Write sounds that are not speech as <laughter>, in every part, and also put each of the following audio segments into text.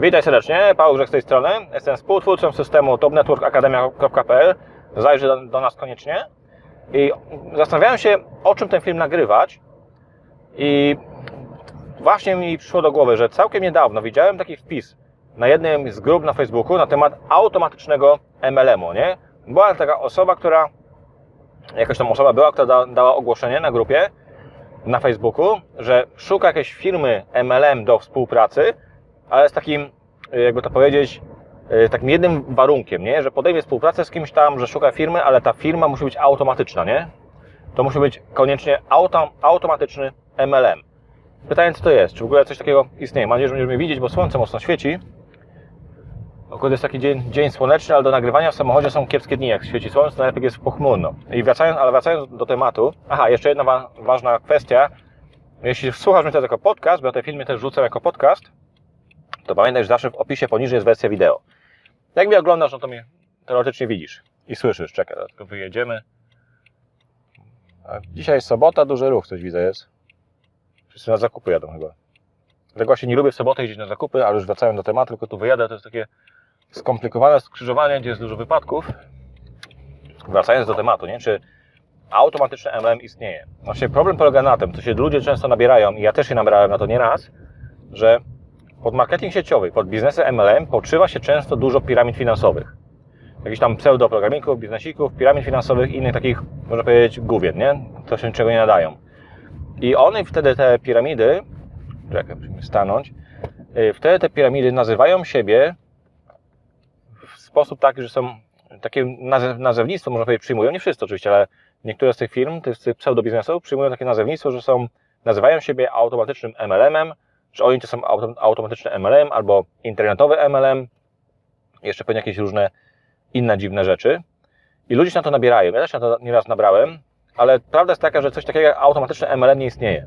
Witaj serdecznie, Paweł Grzech z tej strony. Jestem współtwórcą systemu topnetworkacademia.pl. Zajrzyj do, do nas koniecznie. I zastanawiałem się, o czym ten film nagrywać. I właśnie mi przyszło do głowy, że całkiem niedawno widziałem taki wpis na jednym z grup na Facebooku na temat automatycznego MLM-u, nie? Była taka osoba, która, jakaś tam osoba była, która da, dała ogłoszenie na grupie na Facebooku, że szuka jakiejś firmy MLM do współpracy, ale z takim, jakby to powiedzieć, z takim jednym warunkiem, nie? że podejmie współpracę z kimś tam, że szuka firmy, ale ta firma musi być automatyczna, nie? To musi być koniecznie auto, automatyczny MLM. Pytanie, co to jest? Czy w ogóle coś takiego istnieje? Mam nadzieję, że będziemy mnie widzieć, bo słońce mocno świeci. Akurat jest taki dzień, dzień słoneczny, ale do nagrywania w samochodzie są kiepskie dni, jak świeci słońce, najlepiej jest pochmurno. I wracając, ale wracając do tematu, aha, jeszcze jedna wa ważna kwestia. Jeśli słuchasz mnie teraz jako podcast, bo ja te filmy też rzucam jako podcast, to pamiętaj, że zawsze w opisie poniżej jest wersja wideo. Jak mnie oglądasz, no to mnie teoretycznie widzisz i słyszysz. Czekaj, tylko wyjedziemy. A dzisiaj jest sobota, duży ruch, coś widzę jest. Wszyscy na zakupy jadą chyba. Dlatego właśnie nie lubię w sobotę jeździć na zakupy, ale już wracając do tematu, tylko tu wyjadę, to jest takie skomplikowane skrzyżowanie, gdzie jest dużo wypadków. Wracając do tematu, nie? Czy automatyczne MLM istnieje? Właśnie problem polega na tym, co się ludzie często nabierają, i ja też się nabierałem na to nieraz, że pod marketing sieciowy, pod biznesem MLM podszywa się często dużo piramid finansowych. Jakichś tam pseudoprogramników, biznesików, piramid finansowych i innych takich, można powiedzieć, główien, nie? To się niczego nie nadają. I one wtedy te piramidy, czekaj, musimy stanąć, yy, wtedy te piramidy nazywają siebie w sposób taki, że są takie nazew, nazewnictwo, można powiedzieć, przyjmują, nie wszyscy oczywiście, ale niektóre z tych firm, z tych pseudobiznesów przyjmują takie nazewnictwo, że są, nazywają siebie automatycznym MLM-em, że oni to są auto, automatyczny MLM albo internetowy MLM, jeszcze pewnie jakieś różne inne dziwne rzeczy. I ludzie się na to nabierają. Ja też na to nieraz nabrałem, ale prawda jest taka, że coś takiego jak automatyczny MLM nie istnieje.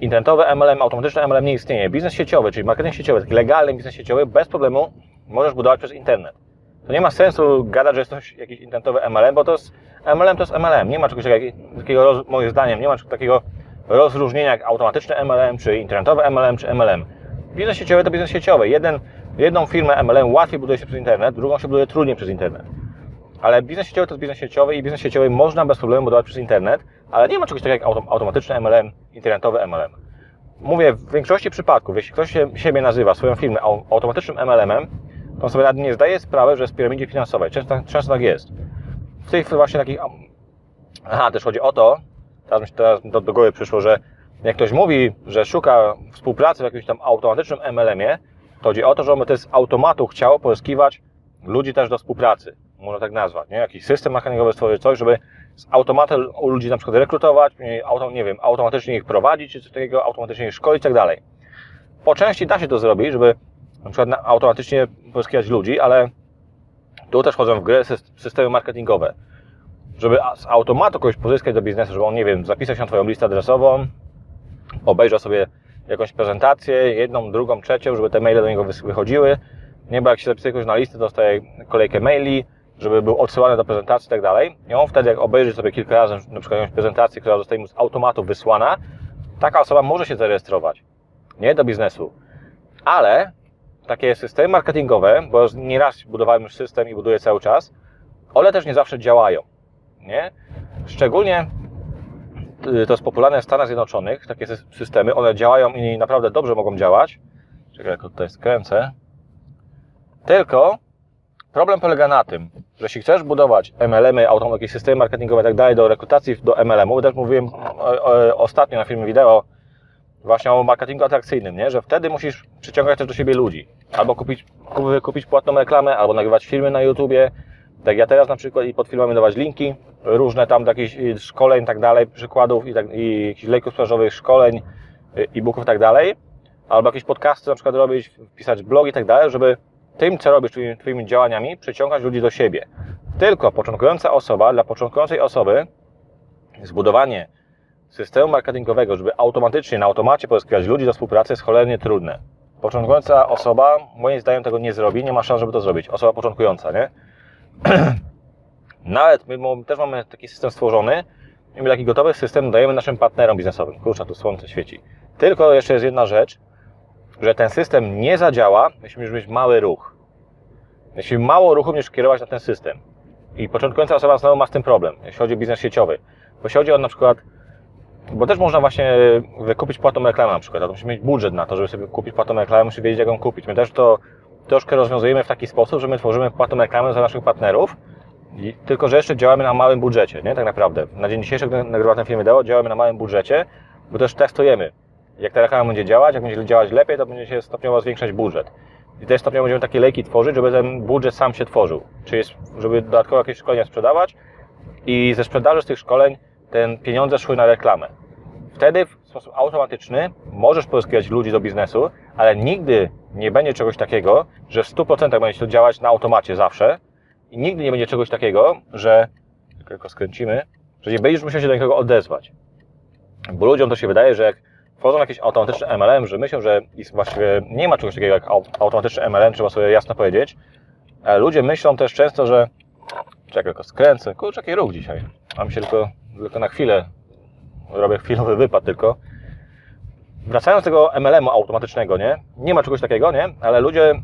Internetowy MLM, automatyczny MLM nie istnieje. Biznes sieciowy, czyli marketing sieciowy, taki legalny biznes sieciowy, bez problemu możesz budować przez internet. To nie ma sensu gadać, że jest coś, jakiś internetowy MLM, bo to jest MLM to jest MLM. Nie ma czegoś takiego, moim zdaniem, nie ma czegoś takiego rozróżnienia jak automatyczny MLM, czy internetowy MLM, czy MLM. Biznes sieciowy to biznes sieciowy. Jeden, jedną firmę MLM łatwiej buduje się przez internet, drugą się buduje trudniej przez internet. Ale biznes sieciowy to biznes sieciowy i biznes sieciowy można bez problemu budować przez internet, ale nie ma czegoś takiego jak automatyczny MLM, internetowy MLM. Mówię, w większości przypadków, jeśli ktoś się, siebie nazywa, swoją firmę automatycznym MLM-em, to sobie nawet nie zdaje sprawy, że jest w piramidzie finansowej. Często, często tak jest. W tych właśnie takich... Aha, też chodzi o to, teraz mi się teraz do, do głowy przyszło, że jak ktoś mówi, że szuka współpracy w jakimś tam automatycznym MLM-ie, to chodzi o to, że on by z automatu chciał pozyskiwać ludzi też do współpracy. Można tak nazwać, nie? Jakiś system marketingowy stworzyć, coś, żeby z automatem u ludzi na przykład rekrutować, auto, nie wiem, automatycznie ich prowadzić, czy coś takiego, automatycznie ich szkolić i tak dalej. Po części da się to zrobić, żeby na przykład automatycznie pozyskiwać ludzi, ale tu też wchodzą w grę systemy marketingowe żeby z automatu kogoś pozyskać do biznesu, żeby on, nie wiem, zapisał się na Twoją listę adresową, obejrzał sobie jakąś prezentację, jedną, drugą, trzecią, żeby te maile do niego wychodziły. Nie, bo jak się zapisuje kogoś na listę, dostaje kolejkę maili, żeby był odsyłany do prezentacji i tak dalej. I on wtedy, jak obejrzy sobie kilka razy na przykład jakąś prezentację, która zostaje mu z automatu wysłana, taka osoba może się zarejestrować. Nie do biznesu. Ale takie systemy marketingowe, bo nieraz budowałem już system i buduję cały czas, one też nie zawsze działają nie? Szczególnie y, to jest popularne w Stanach Zjednoczonych, takie systemy, one działają i naprawdę dobrze mogą działać. Czekaj, jak tutaj skręcę. Tylko problem polega na tym, że jeśli chcesz budować MLM-y, jakieś systemy marketingowe i tak dalej do rekrutacji do MLM-u, też mówiłem o, o, ostatnio na filmie wideo właśnie o marketingu atrakcyjnym, nie? że wtedy musisz przyciągać też do siebie ludzi. Albo kupić, kupić płatną reklamę, albo nagrywać filmy na YouTubie, tak ja teraz na przykład i pod filmami dawać linki, różne tam do jakichś szkoleń, tak dalej, przykładów i, tak, i jakichś lejków sprzedażowych, szkoleń, e-booków i tak dalej, albo jakieś podcasty na przykład robić, pisać blog i tak dalej, żeby tym, co robisz, czyli Twoimi działaniami, przyciągać ludzi do siebie. Tylko początkująca osoba, dla początkującej osoby zbudowanie systemu marketingowego, żeby automatycznie, na automacie pozyskiwać ludzi do współpracy jest cholernie trudne. Początkująca osoba, moim zdaniem, tego nie zrobi, nie ma szans, żeby to zrobić. Osoba początkująca, nie? <clears throat> Nawet my też mamy taki system stworzony i my taki gotowy system dajemy naszym partnerom biznesowym. Kurczę, tu słońce świeci. Tylko jeszcze jest jedna rzecz. że ten system nie zadziała, jeśli będziesz mieć mały ruch. Jeśli mało ruchu będziesz kierować na ten system. I początkująca osoba znowu ma z tym problem, jeśli chodzi o biznes sieciowy. Bo jeśli chodzi o na przykład, bo też można właśnie wykupić płatną reklamę na przykład, a to musi mieć budżet na to, żeby sobie kupić płatną reklamę, musi wiedzieć jak ją kupić. My też to troszkę rozwiązujemy w taki sposób, że my tworzymy płatną reklamę dla naszych partnerów, i, tylko że jeszcze działamy na małym budżecie, nie? Tak naprawdę. Na dzień dzisiejszy, gdy nagrywam ten film wideo, działamy na małym budżecie, bo też testujemy. Jak ta reklama będzie działać, jak będzie działać lepiej, to będzie się stopniowo zwiększać budżet. I też stopniowo będziemy takie lejki tworzyć, żeby ten budżet sam się tworzył. Czyli żeby dodatkowo jakieś szkolenia sprzedawać i ze sprzedaży z tych szkoleń ten pieniądze szły na reklamę. Wtedy w sposób automatyczny możesz pozyskiwać ludzi do biznesu, ale nigdy nie będzie czegoś takiego, że w 100% będzie to działać na automacie zawsze i nigdy nie będzie czegoś takiego, że tylko skręcimy, że nie będziesz musiał się do nikogo odezwać. Bo ludziom to się wydaje, że jak wchodzą jakieś automatyczne MLM, że myślą, że właściwie nie ma czegoś takiego jak au- automatyczny MLM, trzeba sobie jasno powiedzieć. Ale ludzie myślą też często, że czekaj, tylko skręcę. Kurczę, jaki ruch dzisiaj. Mam się tylko, tylko na chwilę, robię chwilowy wypad tylko. Wracając do tego MLM-u automatycznego, nie? Nie ma czegoś takiego, nie? Ale ludzie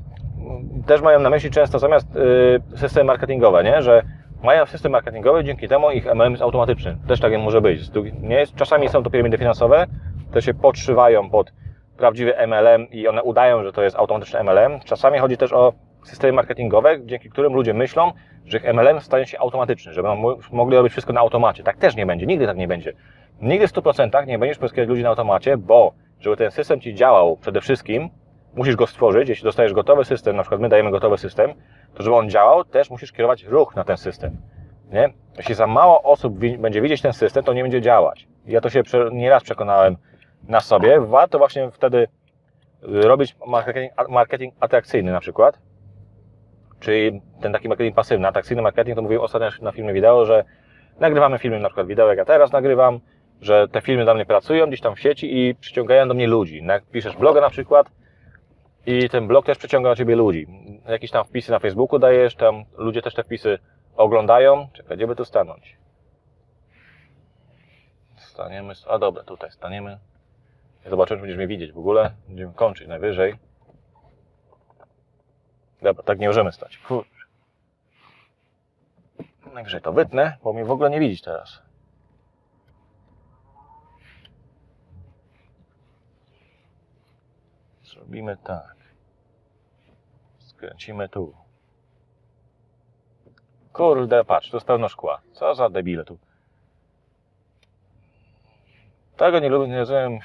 też mają na myśli często zamiast y, systemy marketingowe, nie? Że mają system marketingowy, dzięki temu ich MLM jest automatyczny. Też tak może być. Nie jest, czasami są to piramidy finansowe, które się podszywają pod prawdziwy MLM i one udają, że to jest automatyczny MLM. Czasami chodzi też o systemy marketingowe, dzięki którym ludzie myślą, że ich MLM stanie się automatyczny, że będą mo- mogli robić wszystko na automacie. Tak też nie będzie, nigdy tak nie będzie. Nigdy w 100% nie będziesz pozyskiwać ludzi na automacie, bo żeby ten system Ci działał przede wszystkim, musisz go stworzyć. Jeśli dostajesz gotowy system, na przykład my dajemy gotowy system, to żeby on działał, też musisz kierować ruch na ten system. Nie? Jeśli za mało osób będzie widzieć ten system, to nie będzie działać. Ja to się nieraz przekonałem na sobie. Warto właśnie wtedy y, robić marketing, marketing atrakcyjny na przykład. Czyli ten taki marketing pasywny. Atrakcyjny marketing to mówiłem ostatnio na filmie wideo, że nagrywamy filmy, na przykład wideo, jak ja teraz nagrywam, że te filmy dla mnie pracują gdzieś tam w sieci i przyciągają do mnie ludzi. Jak piszesz bloga na przykład i ten blog też przyciąga do ciebie ludzi. Jakieś tam wpisy na Facebooku dajesz, tam ludzie też te wpisy oglądają. Czekaj, gdzie by tu stanąć? Staniemy, a dobra, tutaj staniemy. Zobaczymy, czy będziesz mnie widzieć w ogóle. Będziemy kończyć najwyżej. Dobra, tak nie możemy stać. Kurczę. Najwyżej to wytnę, bo mnie w ogóle nie widzieć teraz. Zrobimy tak. Skręcimy tu. Kurde, patrz, tu jest pełno szkła. Co za debile tu. Tego nie lubię, nie rozumiem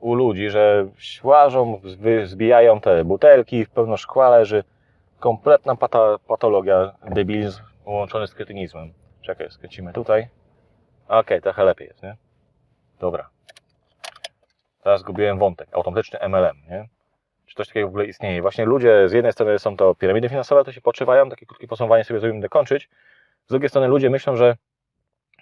u ludzi, że łażą, zbijają te butelki, pełno szkła leży. Kompletna pata, patologia, debilizm połączony z kretynizmem. Czekaj, skręcimy tutaj. Okej, trochę lepiej jest, nie? Dobra. Teraz zgubiłem wątek. Automatyczny MLM, nie? Coś takiego w ogóle istnieje? Właśnie ludzie z jednej strony są to piramidy finansowe, to się podszywają, takie krótkie podsumowanie sobie zrobimy dokończyć. Z drugiej strony ludzie myślą, że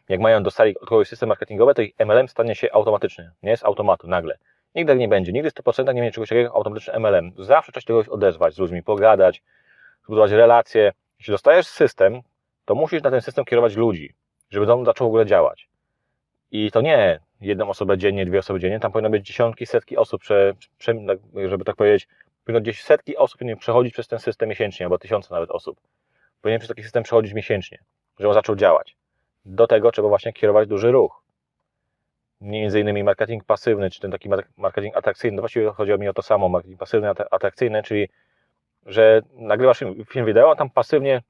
jak mają dostali od kogoś system marketingowy, to ich MLM stanie się automatyczny. Nie z automatu, nagle. Nigdy tak nie będzie. Nigdy 100% nie będzie czegoś takiego jak automatyczny MLM. Zawsze trzeba się kogoś odezwać z ludźmi, pogadać, zbudować relacje. Jeśli dostajesz system, to musisz na ten system kierować ludzi, żeby on zaczął w ogóle działać. I to nie jedną osobę dziennie, dwie osoby dziennie, tam powinno być dziesiątki, setki osób, prze, prze, żeby tak powiedzieć, powinno gdzieś setki osób powinien przechodzić przez ten system miesięcznie, albo tysiące nawet osób. Powinien przez taki system przechodzić miesięcznie, żeby on zaczął działać. Do tego trzeba właśnie kierować duży ruch. Między innymi marketing pasywny, czy ten taki mar- marketing atrakcyjny. No właściwie chodzi mi o to samo, marketing pasywny, at- atrakcyjny, czyli że nagrywasz film, film wideo, a tam pasywnie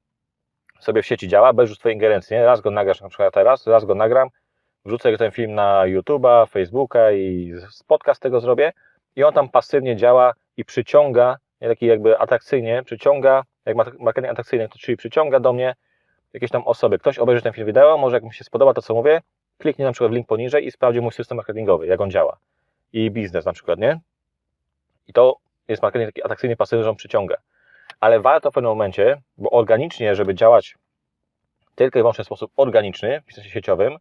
sobie w sieci działa, bez już twojej ingerencji. Nie? Raz go nagrasz na przykład teraz, raz go nagram, wrzucę ten film na YouTube'a, Facebooka i podcast tego zrobię i on tam pasywnie działa i przyciąga, taki jakby atrakcyjnie, przyciąga, jak mar- marketing atrakcyjny, czyli przyciąga do mnie jakieś tam osoby. Ktoś obejrzy ten film wideo, może jak mu się spodoba to, co mówię, kliknie na przykład link poniżej i sprawdzi mój system marketingowy, jak on działa. I biznes na przykład, nie? I to jest marketing taki atrakcyjny, pasywny, że on przyciąga. Ale warto w pewnym momencie, bo organicznie, żeby działać tylko i wyłącznie w sposób organiczny, w biznesie sieciowym,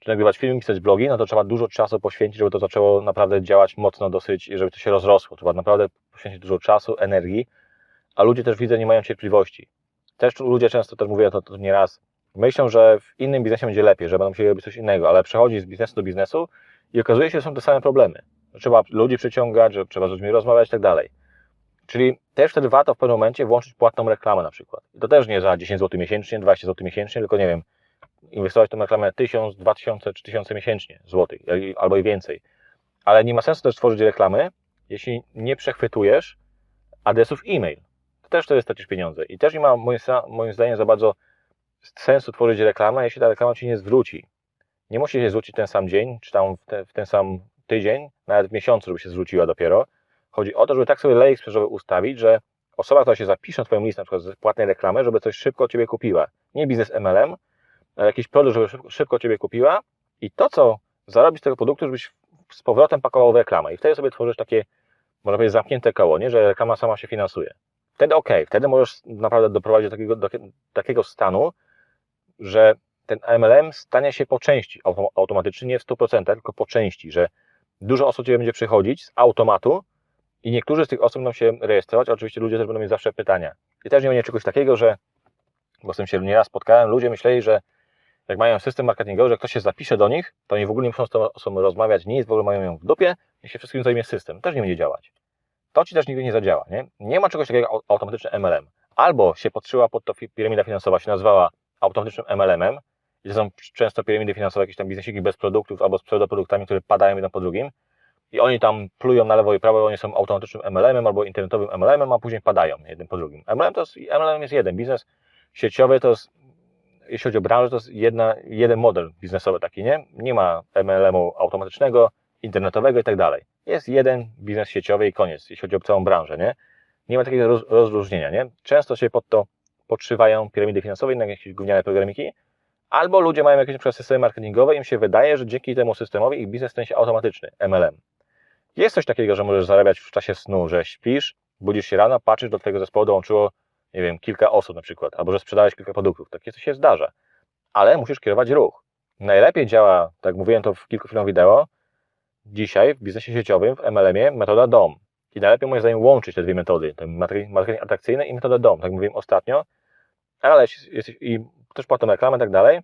czy nagrywać filmy, pisać blogi, no to trzeba dużo czasu poświęcić, żeby to zaczęło naprawdę działać mocno dosyć i żeby to się rozrosło. Trzeba naprawdę poświęcić dużo czasu, energii, a ludzie też widzę nie mają cierpliwości. Też ludzie często też mówię to, to nieraz, myślą, że w innym biznesie będzie lepiej, że będą musieli robić coś innego, ale przechodzi z biznesu do biznesu i okazuje się, że są te same problemy. trzeba ludzi przyciągać, że trzeba z ludźmi rozmawiać i tak dalej. Czyli też wtedy warto w pewnym momencie włączyć płatną reklamę na przykład. I to też nie za 10 zł miesięcznie, 20 zł miesięcznie, tylko nie wiem, inwestować w tą reklamę 1000, 2000 czy 1000 miesięcznie złotych, albo i więcej. Ale nie ma sensu też tworzyć reklamy, jeśli nie przechwytujesz adresów e-mail. To też wtedy stracisz pieniądze. I też nie ma moim, zdaniem za bardzo sensu tworzyć reklamę, jeśli ta reklama Ci nie zwróci. Nie musi się zwrócić ten sam dzień, czy tam w, te, w ten sam tydzień, nawet w miesiącu, żeby się zwróciła dopiero. Chodzi o to, żeby tak sobie lejek sprzedażowy ustawić, że osoba, która się zapisze na Twoją listę, na przykład z płatnej reklamy, żeby coś szybko od Ciebie kupiła. Nie biznes MLM, jakiś produkt, żeby szybko, szybko Ciebie kupiła i to, co zarobisz z tego produktu, żebyś z powrotem pakował w reklamę. I wtedy sobie tworzysz takie, można powiedzieć, zamknięte koło, nie? że reklama sama się finansuje. Wtedy ok, wtedy możesz naprawdę doprowadzić do takiego, do takiego stanu, że ten MLM stanie się po części automatycznie, nie w 100%, tylko po części, że dużo osób Ciebie będzie przychodzić z automatu i niektórzy z tych osób będą się rejestrować, a oczywiście ludzie też będą mieć zawsze pytania. I też nie będzie czegoś takiego, że, bo z tym się nieraz spotkałem, ludzie myśleli, że jak mają system marketingowy, że ktoś się zapisze do nich, to oni w ogóle nie muszą z tą osobą rozmawiać, nic, w ogóle mają ją w dupie, niech się wszystkim zajmie system. Też nie będzie działać. To Ci też nigdy nie zadziała, nie? Nie ma czegoś takiego jak automatyczny MLM. Albo się podszyła pod to piramida finansowa, się nazywała automatycznym MLM-em, to są często piramidy finansowe, jakieś tam biznesiki bez produktów albo z pseudoproduktami, które padają jeden po drugim i oni tam plują na lewo i prawo, oni są automatycznym MLM-em albo internetowym MLM-em, a później padają jeden po drugim. MLM to jest, MLM jest jeden, biznes sieciowy to jest, jeśli chodzi o branżę, to jest jedna, jeden model biznesowy taki, nie? Nie ma MLM-u automatycznego, internetowego i tak dalej. Jest jeden biznes sieciowy i koniec, jeśli chodzi o całą branżę, nie? Nie ma takiego roz, rozróżnienia, nie? Często się pod to podszywają piramidy finansowe, inne jakieś gówniane programiki, albo ludzie mają jakieś na systemy marketingowe i im się wydaje, że dzięki temu systemowi ich biznes stanie się automatyczny, MLM. Jest coś takiego, że możesz zarabiać w czasie snu, że śpisz, budzisz się rano, patrzysz, do Twojego zespołu dołączyło, nie wiem, kilka osób na przykład, albo że sprzedałeś kilka produktów. Takie coś się zdarza. Ale musisz kierować ruch. Najlepiej działa, tak mówiłem to w kilku filmach wideo, dzisiaj w biznesie sieciowym, w MLM-ie, metoda DOM. I najlepiej moim zdaniem łączyć te dwie metody, ten marketing atrakcyjny i metodę DOM, tak mówiłem ostatnio, ale jesteś, i też potem reklamę i tak dalej,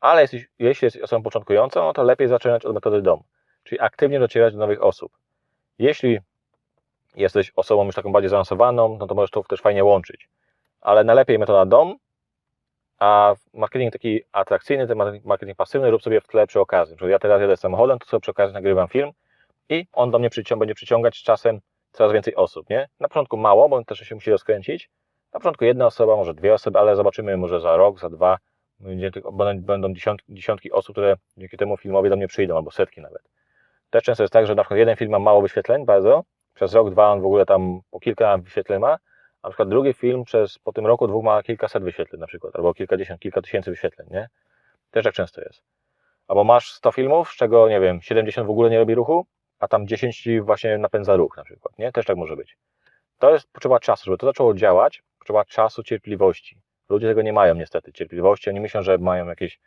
ale jesteś, jeśli jesteś osobą początkującą, no to lepiej zaczynać od metody DOM, czyli aktywnie docierać do nowych osób. Jeśli jesteś osobą już taką bardziej zaawansowaną, no to możesz to też fajnie łączyć. Ale najlepiej metoda DOM, a marketing taki atrakcyjny, ten marketing pasywny rób sobie w tle przy okazji. Czyli ja teraz jadę samochodem, to sobie przy okazji nagrywam film i on do mnie przycią będzie przyciągać czasem coraz więcej osób, nie? Na początku mało, bo on też się musi rozkręcić. Na początku jedna osoba, może dwie osoby, ale zobaczymy może za rok, za dwa, będą dziesiątki, dziesiątki osób, które dzięki temu filmowi do mnie przyjdą, albo setki nawet. Też często jest tak, że na przykład jeden film ma mało wyświetleń, bardzo, przez rok, dwa on w ogóle tam po kilka wyświetleń ma, na przykład drugi film przez, po tym roku, dwóch ma kilkaset wyświetleń na przykład, albo kilkadziesiąt, kilka tysięcy wyświetleń, nie? Też tak często jest. Albo masz 100 filmów, z czego, nie wiem, 70 w ogóle nie robi ruchu, a tam 10 ci właśnie napędza ruch na przykład, nie? Też tak może być. To jest potrzeba czasu, żeby to zaczęło działać, potrzeba czasu, cierpliwości. Ludzie tego nie mają niestety, cierpliwości. Oni myślą, że mają jakieś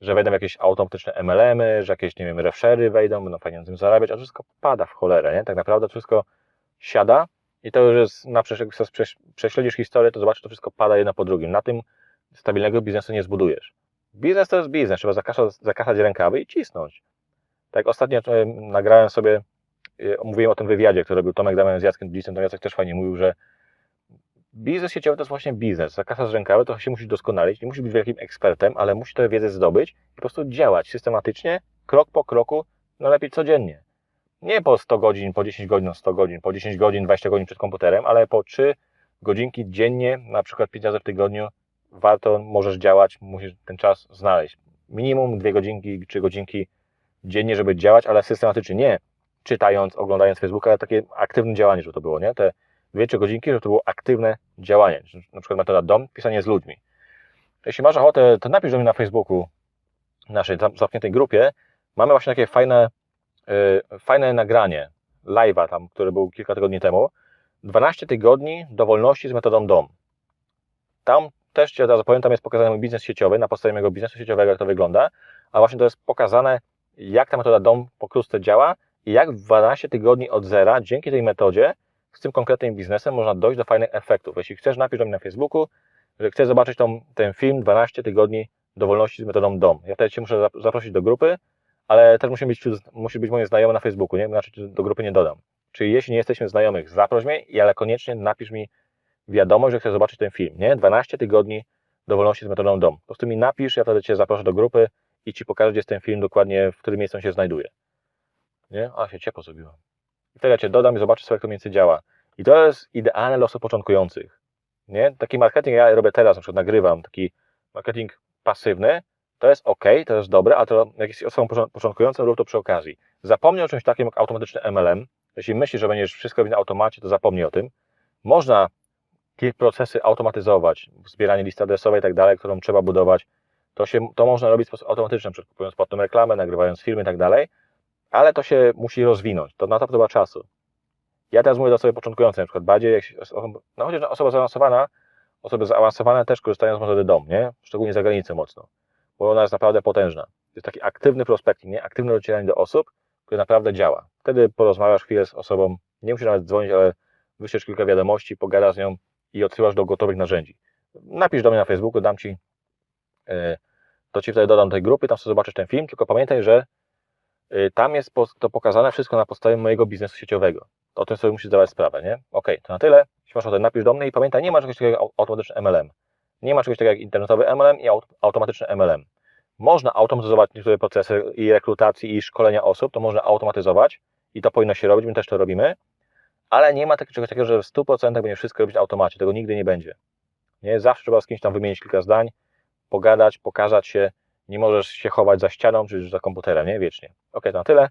że wejdą jakieś automatyczne MLM-y, że jakieś, nie wiem, refshery wejdą, będą fajnie na tym zarabiać, a wszystko pada w cholerę, nie? Tak naprawdę wszystko siada i to już jest, na prześledzisz historię, to zobaczysz, to wszystko pada jedno po drugim. Na tym stabilnego biznesu nie zbudujesz. Biznes to jest biznes, trzeba zakasać, zakasać rękawy i cisnąć. Tak ostatnio nagrałem sobie, e, mówiłem o tym wywiadzie, który robił Tomek Damian z Jackiem Dudicem, to Jacek też fajnie mówił, że biznes sieciowy to jest właśnie biznes. Za kasa z rękawy to się musi doskonalić, nie musi być wielkim ekspertem, ale musi tę wiedzę zdobyć i po prostu działać systematycznie, krok po kroku, no lepiej codziennie. Nie po 100 godzin, po 10 godzin, 100 godzin, po 10 godzin, 20 godzin przed komputerem, ale po 3 godzinki dziennie, na przykład 5 razy w tygodniu, warto, możesz działać, musisz ten czas znaleźć. Minimum 2 godzinki, 3 godzinki dziennie, żeby działać, ale systematycznie, nie czytając, oglądając Facebooka, ale takie aktywne działanie, żeby to było, nie? Te dwie, trzy godzinki, żeby to było aktywne działanie. Na przykład metoda DOM, pisanie z ludźmi. Jeśli masz ochotę, to napisz do mnie na Facebooku, naszej zamkniętej grupie. Mamy właśnie takie fajne, fajne nagranie, live'a tam, który był kilka tygodni temu. 12 tygodni do wolności z metodą DOM. Tam też Ci od razu powiem, tam jest pokazany mój biznes sieciowy, na podstawie mojego biznesu sieciowego, jak to wygląda, a właśnie to jest pokazane, jak ta metoda DOM pokrótce działa i jak w 12 tygodni od zera, dzięki tej metodzie, z tym konkretnym biznesem można dojść do fajnych efektów. Jeśli chcesz, napisz do mnie na Facebooku, że chcesz zobaczyć tą, ten film 12 tygodni do wolności z metodą DOM. Ja wtedy Cię muszę zaprosić do grupy, ale też musi być, musi być moje znajome na Facebooku, nie? Znaczy do grupy nie dodam. Czyli jeśli nie jesteśmy znajomych, zaproś mnie, ale koniecznie napisz mi wiadomość, że chcesz zobaczyć ten film, nie? 12 tygodni do wolności z metodą DOM. Po prostu mi napisz, ja wtedy Cię zaproszę do grupy i Ci pokażę, gdzie jest ten film, dokładnie w którym miejscu on się znajduje. Nie? A, się ciepło zrobiło. I wtedy ja Cię dodam i zobaczysz, co jak to mniej więcej działa. I to jest idealne dla osób początkujących. Nie? Taki marketing ja robię teraz, na przykład nagrywam, taki marketing pasywny, to jest ok, to jest dobre, a to jak jest osobą począ- początkującą, rób to przy okazji. Zapomnij o czymś takim jak automatyczny MLM. Jeśli myślisz, że będziesz wszystko robić na automacie, to zapomnij o tym. Można procesy automatyzować, zbieranie listy adresowej i tak dalej, którą trzeba budować, to, się, to można robić w sposób automatyczny, przykład kupując płatną reklamę, nagrywając filmy i tak dalej, ale to się musi rozwinąć, to na to potrzeba czasu. Ja teraz mówię do osoby początkującej, na przykład bardziej, jak się, no chociaż osoba zaawansowana, osoby zaawansowane też korzystają z metody DOM, nie? Szczególnie za granicą mocno, bo ona jest naprawdę potężna. To jest taki aktywny prospecting, nie? Aktywne docieranie do osób, które naprawdę działa. Wtedy porozmawiasz chwilę z osobą, nie musisz nawet dzwonić, ale wyślesz kilka wiadomości, pogadasz z nią i odsyłasz do gotowych narzędzi. Napisz do mnie na Facebooku, dam Ci, e, to Ci wtedy dodam do tej grupy, tam sobie zobaczysz ten film, tylko pamiętaj, że e, tam jest to pokazane wszystko na podstawie mojego biznesu sieciowego. To o tym sobie musisz zdawać sprawę, nie? Okej, to na tyle. Jeśli masz ochotę, napisz do mnie i pamiętaj, nie ma czegoś takiego automatyczny MLM. Nie ma czegoś takiego jak internetowy MLM i aut- automatyczny MLM. Można automatyzować niektóre procesy i rekrutacji i szkolenia osób, to można automatyzować i to powinno się robić, my też to robimy, ale nie ma czegoś takiego, że w 100% będzie wszystko robić w automacie, tego nigdy nie będzie. Nie? Zawsze trzeba z kimś tam wymienić kilka zdań, pogadać, pokazać się, nie możesz się chować za ścianą czy za komputerem, nie? Wiecznie. Ok, to na tyle.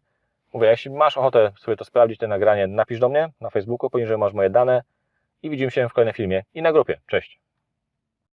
Mówię, jeśli masz ochotę sobie to sprawdzić, to nagranie, napisz do mnie na Facebooku, poniżej masz moje dane i widzimy się w kolejnym filmie i na grupie. Cześć!